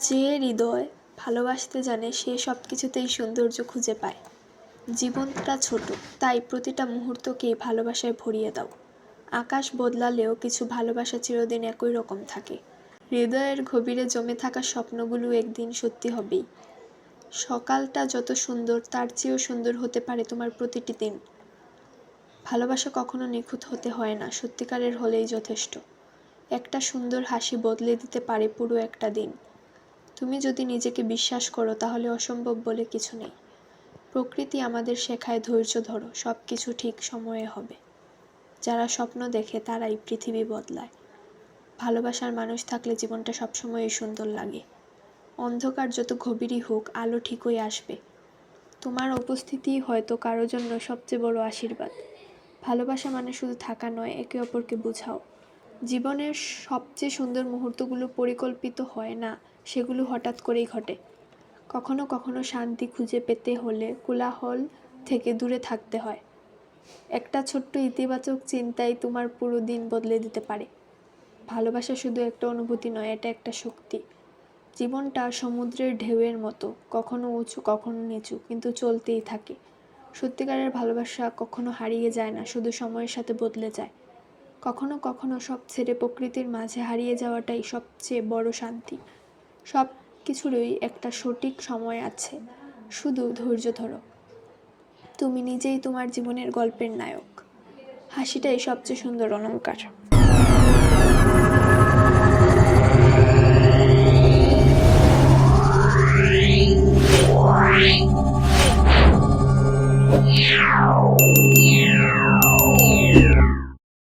যে হৃদয় ভালোবাসতে জানে, সে সব কিছুতেই সৌন্দর্য খুঁজে পায়। জীবনটা ছোট, তাই প্রতিটা মুহূর্তকেই ভালোবাসায় ভরিয়ে দাও। আকাশ বদলালেও কিছু ভালোবাসা চিরদিন একই রকম থাকে। হৃদয়ের গভীরে জমে থাকা স্বপ্নগুলো একদিন সত্যি হবেই। সকালটা যত সুন্দর, তার চেয়েও সুন্দর হতে পারে তোমার প্রতিটি দিন। ভালোবাসা কখনো নিখুঁত হতে হয় না, সত্যিকারের হলেই যথেষ্ট। একটা সুন্দর হাসি বদলে দিতে পারে পুরো একটা দিন। তুমি যদি নিজেকে বিশ্বাস করো, তাহলে অসম্ভব বলে কিছু নেই। প্রকৃতি আমাদের শেখায়, ধৈর্য ধরো সব কিছু ঠিক সময়ে হবে। যারা স্বপ্ন দেখে, তারাই পৃথিবী বদলায়। ভালোবাসার মানুষ থাকলে জীবনটা সবসময়ই সুন্দর লাগে। অন্ধকার যত গভীরই হোক, আলো ঠিকই আসবে। তোমার উপস্থিতি হয়তো কারও জন্য সবচেয়ে বড় আশীর্বাদ। ভালোবাসা মানে শুধু থাকা নয়, একে অপরকে বোঝাও। জীবনের সবচেয়ে সুন্দর মুহূর্তগুলো পরিকল্পিত হয় না সেগুলো হঠাৎ করেই ঘটে। কখনো কখনো শান্তি খুঁজে পেতে হলে কোলাহল থেকে দূরে থাকতে হয়। একটা ছোট্ট ইতিবাচক চিন্তাই তোমার পুরো দিন বদলে দিতে পারে। ভালোবাসা শুধু একটা অনুভূতি নয়, এটা একটা শক্তি। জীবনটা সমুদ্রের ঢেউয়ের মতো, কখনো উঁচু, কখনো নিচু, কিন্তু চলতেই থাকে। সত্যিকারের ভালোবাসা কখনো হারিয়ে যায় না, শুধু সময়ের সাথে বদলে যায়। কখনো কখনো সব ছেড়ে প্রকৃতির মাঝে হারিয়ে যাওয়াটাই সবচেয়ে বড় শান্তি। সব কিছুরই একটা সঠিক সময় আছে শুধু ধৈর্য ধরো তুমি নিজেই তোমার জীবনের গল্পের নায়ক হাসিটাই সবচেয়ে সুন্দর অলংকার Yeah.